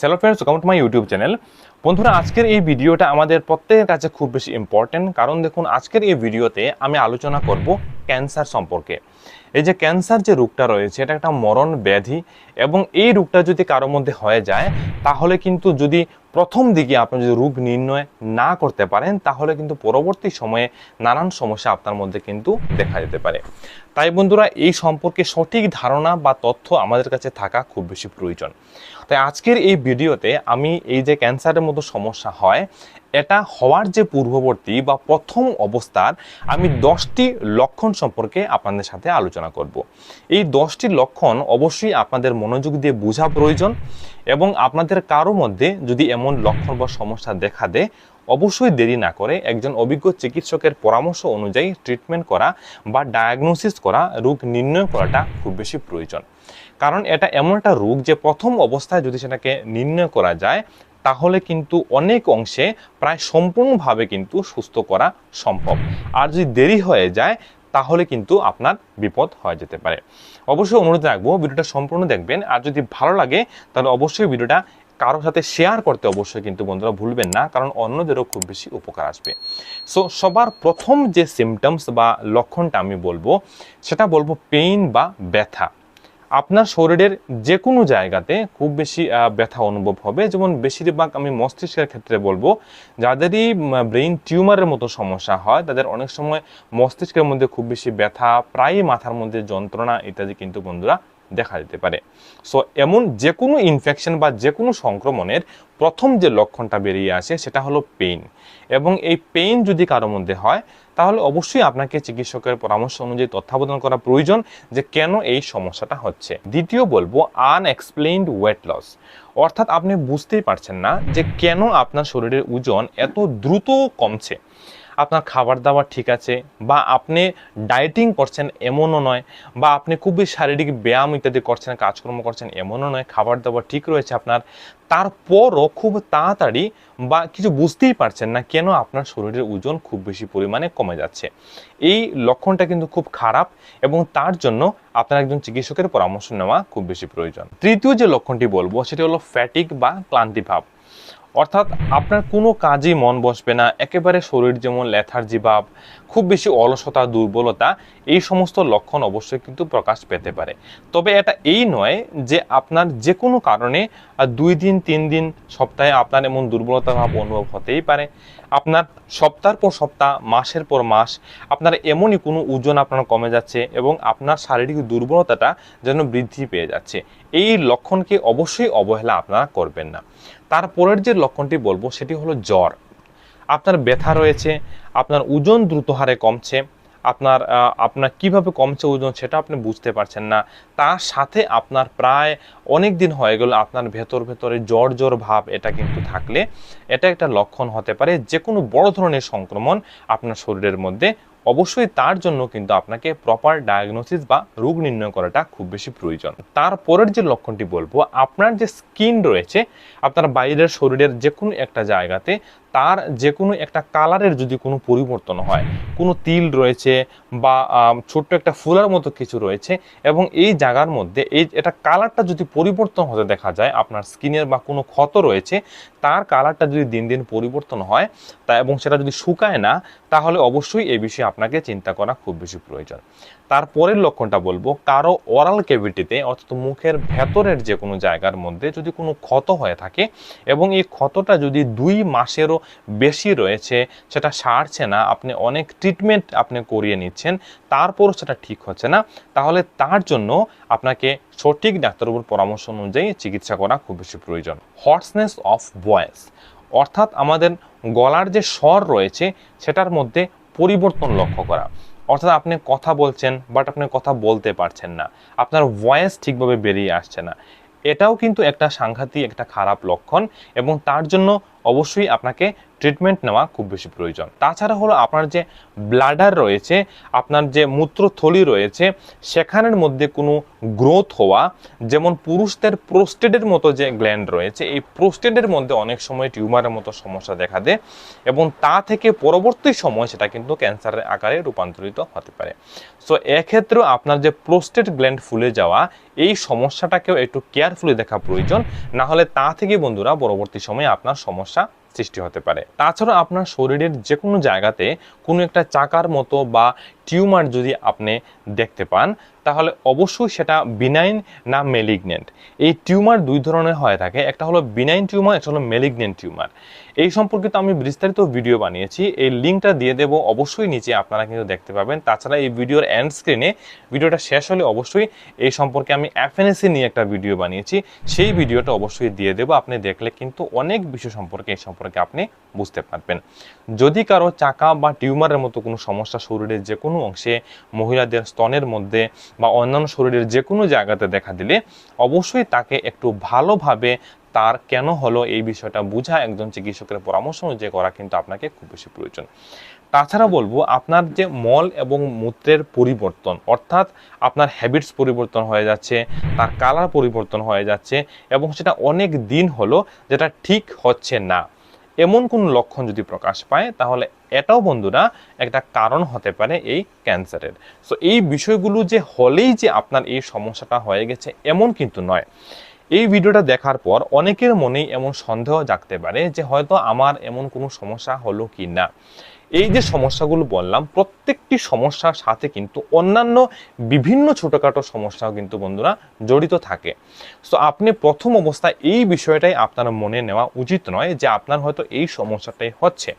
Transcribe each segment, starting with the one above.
Hello friends welcome to my YouTube channel বন্ধুরা, আজকের এই ভিডিওটা আমাদের প্রত্যেকের কাছে খুব বেশি ইম্পর্টেন্ট কারণ দেখুন, আজকের এই ভিডিওতে আমি আলোচনা করব ক্যান্সার সম্পর্কে। এই যে ক্যান্সার যে রোগটা রয়েছে, এটা একটা মরণ ব্যাধি। এবং এই রোগটা যদি কারোর মধ্যে হয়ে যায়, তাহলে কিন্তু যদি প্রথম দিকে আপনি যদি রোগ নির্ণয় না করতে পারেন, তাহলে কিন্তু পরবর্তী সময়ে নানান সমস্যা আপনার মধ্যে কিন্তু দেখা যেতে পারে। তাই বন্ধুরা, এই সম্পর্কে সঠিক ধারণা বা তথ্য আমাদের কাছে থাকা খুব বেশি প্রয়োজন। তাই আজকের এই ভিডিওতে আমি এই যে ক্যান্সারের মতো সমস্যা হয়, এটা হওয়ার যে পূর্ববর্তী বা প্রথম অবস্থার আমি দশটি লক্ষণ সম্পর্কে আপনাদের সাথে আলোচনা করব। এই দশটি লক্ষণ অবশ্যই আপনাদের মনোযোগ দিয়ে বোঝা প্রয়োজন এবং আপনাদের কারও মধ্যে যদি এমন লক্ষণ বা সমস্যা দেখা দেয়, অবশ্যই দেরি না করে একজন অভিজ্ঞ চিকিৎসকের পরামর্শ অনুযায়ী ট্রিটমেন্ট করা বা ডায়াগনোসিস করা, রোগ নির্ণয় করাটা খুব বেশি প্রয়োজন। কারণ এটা এমন একটা রোগ যে প্রথম অবস্থায় যদি সেটাকে নির্ণয় করা যায়, তাহলে কিন্তু অনেক অংশে প্রায় সম্পূর্ণভাবে কিন্তু সুস্থ করা সম্ভব। আর যদি দেরি হয়ে যায় তাহলে কিন্তু আপনার বিপদ হয়ে যেতে পারে। অবশ্যই অনুরোধ রাখব, ভিডিওটা সম্পূর্ণ দেখবেন। আর যদি ভালো লাগে, তাহলে অবশ্যই ভিডিওটা কারোর সাথে শেয়ার করতে অবশ্যই কিন্তু বন্ধুরা ভুলবেন না, কারণ অন্যদেরও খুব বেশি উপকার আসবে। সো সবার প্রথম যে সিমটমস বা লক্ষণটা আমি বলব, সেটা বলব পেইন বা ব্যথা। আপনার শরীরের যে কোনো জায়গাতে খুব বেশি ব্যথা অনুভব হবে। যেমন বেশিরভাগ আমি মস্তিষ্কের ক্ষেত্রে বলব, যাদেরই ব্রেইন টিউমারের মতো সমস্যা হয়, তাদের অনেক সময় মস্তিষ্কের মধ্যে খুব বেশি ব্যথা, প্রায়ই মাথার মধ্যে যন্ত্রণা ইত্যাদি কিন্তু বন্ধুরা দেখা যেতে পারে। সো এমন যে কোনো ইনফেকশন বা যে কোনো সংক্রমণের প্রথম যে লক্ষণটা বেরিয়ে আসে সেটা হলো পেইন এবং এই পেইন যদি কারোর মধ্যে হয় তাহলে অবশ্যই আপনাকে চিকিৎসকের পরামর্শ অনুযায়ী তত্ত্বাবধান করা প্রয়োজন যে কেন এই সমস্যাটা হচ্ছে। দ্বিতীয় বলব আনএক্সপ্লেইনড ওয়েট লস অর্থাৎ আপনি বুঝতেই পারছেন না যে কেন আপনার শরীরের ওজন এত দ্রুত কমছে। আপনার খাবার দাবার ঠিক আছে বা আপনি ডায়েটিং করছেন এমনও নয় বা আপনি খুবই শারীরিক ব্যায়াম ইত্যাদি করছেন, কাজকর্ম করছেন এমনও নয় খাবার দাবার ঠিক রয়েছে আপনার, তারপরও খুব তাড়াতাড়ি বা কিছু বুঝতেই পারছেন না কেন আপনার শরীরের ওজন খুব বেশি পরিমাণে কমে যাচ্ছে। এই লক্ষণটা কিন্তু খুব খারাপ এবং তার জন্য আপনার একজন চিকিৎসকের পরামর্শ নেওয়া খুব বেশি প্রয়োজন। তৃতীয় যে লক্ষণটি বলব, সেটি হলো ফ্যাটিক বা ক্লান্তি ভাব। অর্থাৎ আপনার কোনো কাজেই মন বসবে না, একেবারে শরীর যেমন লেথার্জি ভাব খুব বেশি অলসতা, দুর্বলতা, এই সমস্ত লক্ষণ অবশ্যই কিন্তু প্রকাশ পেতে পারে। তবে এটা এই নয় যে আপনার যে কোনো কারণে দুই দিন, তিন দিন, সপ্তাহে আপনার এমন দুর্বলতা ভাব অনুভব হতেই পারে। আপনার সপ্তাহ পর সপ্তাহ, মাসের পর মাস, আপনার এমনই কোনো ওজন আপনার কমে যাচ্ছে এবং আপনার শারীরিক দুর্বলতাটা যেন বৃদ্ধি পেয়ে যাচ্ছে। এই লক্ষণকে অবশ্যই অবহেলা আপনারা করবেন না। তারপরের যে লক্ষণটি বলব, সেটি হলো জ্বর। আপনার ব্যথা রয়েছে, আপনার ওজন দ্রুত হারে কমছে, আপনার আপনার কীভাবে কমছে ওজন সেটা আপনি বুঝতে পারছেন না। তার সাথে আপনার প্রায় অনেক দিন হয়ে গেল আপনার ভেতর ভেতরে জ্বর জ্বর ভাব এটা কিন্তু থাকলে। এটা একটা লক্ষণ হতে পারে যে কোনো বড় ধরনের সংক্রমণ আপনার শরীরের মধ্যে অবশ্যই তার জন্য কিন্তু আপনাকে প্রপার ডায়াগনোসিস বা রোগ নির্ণয় করাটা খুব বেশি প্রয়োজন। তারপরের যে লক্ষণটি বলব, আপনার যে স্কিন রয়েছে, আপনার বাইরের শরীরের যে কোনো একটা জায়গাতে তার যে কোনো একটা কালারের যদি কোনো পরিবর্তন হয়, কোনো তিল রয়েছে বা ছোট্ট একটা ফুলার মতো কিছু রয়েছে এবং এই জায়গার মধ্যে এই, এটা কালারটা যদি পরিবর্তন হতে দেখা যায়, আপনার স্কিনের বা কোনো ক্ষত রয়েছে, তার কালারটা যদি দিন দিন পরিবর্তন হয় তা এবং সেটা যদি শুকায় না, তাহলে অবশ্যই এই বিষয়ে আপনাকে চিন্তা করা খুব বেশি প্রয়োজন। তারপরের লক্ষণটা বলব, কারও ওরাল ক্যাভিটিতে অর্থাৎ মুখের ভেতরের যে কোনো জায়গার মধ্যে যদি কোনো ক্ষত হয়ে থাকে এবং এই ক্ষতটা যদি দুই মাসেরও বেশি রয়েছে, সেটা সারছে না, আপনি অনেক ট্রিটমেন্ট আপনি করিয়ে নিচ্ছেন, তারপরও সেটা ঠিক হচ্ছে না, তাহলে তার জন্য আপনাকে সঠিক ডাক্তারবাবুর পরামর্শ অনুযায়ী চিকিৎসা করা খুব বেশি প্রয়োজন। হর্সনেস অফ ভয়েস অর্থাৎ আমাদের গলার যে স্বর রয়েছে, সেটার মধ্যে পরিবর্তন লক্ষ্য করা। অর্থাৎ আপনি কথা বলছেন বাট আপনি কথা বলতে পারছেন না। আপনার ভয়েস ঠিকভাবে বেরিয়ে আসছে না। এটাও কিন্তু একটা সাংঘাতিক, একটা খারাপ লক্ষণ এবং তার জন্য অবশ্যই আপনাকে ট্রিটমেন্ট নেওয়া খুব বেশি প্রয়োজন। তাছাড়া হলো আপনার যে ব্লাডার রয়েছে, আপনার যে মূত্রথলি রয়েছে, সেখানের মধ্যে কোনো গ্রোথ হওয়া, যেমন পুরুষদের প্রোস্টেটের মতো যে গ্ল্যান্ড রয়েছে, এই প্রোস্টেটের মধ্যে অনেক সময় টিউমারের মতো সমস্যা দেখা দেয় এবং তা থেকে পরবর্তী সময় সেটা কিন্তু ক্যান্সারের আকারে রূপান্তরিত হতে পারে। সো এক্ষেত্রেও আপনার যে প্রোস্টেট গ্ল্যান্ড ফুলে যাওয়া, এই সমস্যাটাকেও একটু কেয়ারফুলি দেখা প্রয়োজন। না হলে তা থেকে বন্ধুরা পরবর্তী সময়ে আপনার সমস্যা cosa সৃষ্টি হতে পারে। তাছাড়া আপনার শরীরের যে কোনো জায়গাতে কোনো একটা চাকার মতো বা টিউমার যদি আপনি দেখতে পান, তাহলে অবশ্যই সেটা বিনাইন না মেলিগনেন্ট এই টিউমার দুই ধরনের হয়ে থাকে। একটা হলো বিনাইন টিউমার, একটা হলো মেলিগনেন্ট টিউমার। এই সম্পর্কিত আমি বিস্তারিত ভিডিও বানিয়েছি। এই লিঙ্কটা দিয়ে দেবো অবশ্যই নিচে, আপনারা কিন্তু দেখতে পাবেন। তাছাড়া এই ভিডিওর এন্ড স্ক্রিনে ভিডিওটা শেষ হলে অবশ্যই এই সম্পর্কে আমি এফএনএসি নিয়ে একটা ভিডিও বানিয়েছি। সেই ভিডিওটা অবশ্যই দিয়ে দেবো। আপনি দেখলে কিন্তু অনেক বিষয় সম্পর্কে, এই সম্পর্কে আপনি বুঝতে পারবেন। যদি কারও চাকা বা টিউমারের মতো কোনো সমস্যা শরীরের যে কোনো অংশে মহিলাদের স্তনের মধ্যে বা অন্যান্য শরীরের যে কোনো জায়গাতে দেখা দিলে অবশ্যই তাকে একটু ভালোভাবে তার কেন হলো এই বিষয়টা বোঝা একজন চিকিৎসকের পরামর্শ অনুযায়ী করা কিন্তু আপনাকে খুব বেশি প্রয়োজন। তাছাড়া বলব, আপনার যে মল এবং মূত্রের পরিবর্তন, অর্থাৎ আপনার হ্যাবিটস পরিবর্তন হয়ে যাচ্ছে, তার কালার পরিবর্তন হয়ে যাচ্ছে এবং সেটা অনেক দিন হলো যেটা ঠিক হচ্ছে না। এমন কোন লক্ষণ যদি প্রকাশ পায়, তাহলে এটাও বন্ধুরা একটা কারণ হতে পারে এই ক্যান্সারের। সো এই বিষয়গুলো যে হলেই যে আপনার এই সমস্যাটা হয়ে গেছে, এমন কিন্তু নয়। এই ভিডিওটা দেখার পর অনেকের মনেই এমন সন্দেহ জাগতে পারে যে হয়তো আমার এমন কোনো সমস্যা হলো কি না এই যে সমস্যাগুলো বললাম, প্রত্যেকটি সমস্যার সাথে কিন্তু অন্যান্য বিভিন্ন ছোটোখাটো সমস্যাও কিন্তু বন্ধুরা জড়িত থাকে। তো আপনি প্রথম অবস্থায় এই বিষয়টাই আপনার মনে নেওয়া উচিত নয় যে আপনার হয়তো এই সমস্যাটাই হচ্ছে।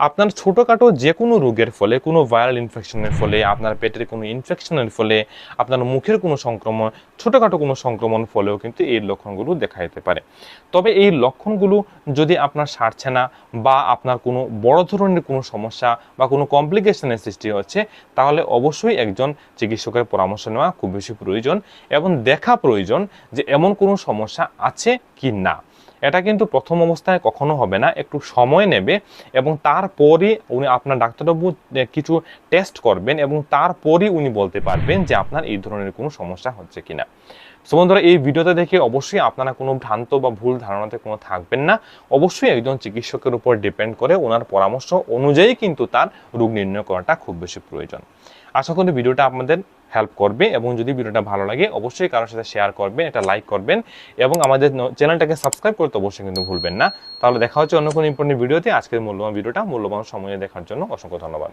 আপনার ছোটোখাটো যে কোনো রোগের ফলে, কোনো ভাইরাল ইনফেকশনের ফলে, আপনার পেটের কোনো ইনফেকশনের ফলে, আপনার মুখের কোনো সংক্রমণ, ছোটোখাটো কোনো সংক্রমণ ফলেও কিন্তু এই লক্ষণগুলো দেখা যেতে পারে। তবে এই লক্ষণগুলো যদি আপনার সারছে না বা আপনার কোনো বড় ধরনের কোনো সমস্যা বা কোনো কমপ্লিকেশনের সৃষ্টি হচ্ছে, তাহলে অবশ্যই একজন চিকিৎসকের পরামর্শ নেওয়া খুব বেশি প্রয়োজন এবং দেখা প্রয়োজন যে এমন কোনো সমস্যা আছে কি না। এটা কিন্তু প্রথম অবস্থায় কখনো হবে না। একটু সময় নেবে এবং তারপরে উনি আপনার ডাক্তারবাবু কিছু টেস্ট করবেন এবং তারপরই উনি বলতে পারবেন যে আপনার এই ধরনের কোনো সমস্যা হচ্ছে কিনা। সো বন্ধুরা, এই ভিডিওতে দেখে অবশ্যই আপনারা কোনো ভ্রান্ত বা ভুল ধারণাতে কোনো থাকবেন না। অবশ্যই একজন চিকিৎসকের উপর ডিপেন্ড করে ওনার পরামর্শ অনুযায়ী কিন্তু তার রোগ নির্ণয় করাটা খুব বেশি প্রয়োজন। আশা করি ভিডিওটা আপনাদের হেল্প করবে এবং যদি ভিডিওটা ভালো লাগে, অবশ্যই কারোর সাথে শেয়ার করবেন এটা লাইক করবেন এবং আমাদের চ্যানেলটাকে সাবস্ক্রাইব করতে অবশ্যই কিন্তু ভুলবেন না। তাহলে দেখা হচ্ছে অন্য কোনো ইম্পর্টেন্ট ভিডিওতে। আজকের মূল্যবান ভিডিওটা মূল্যবান সময়ে দেখার জন্য অসংখ্য ধন্যবাদ।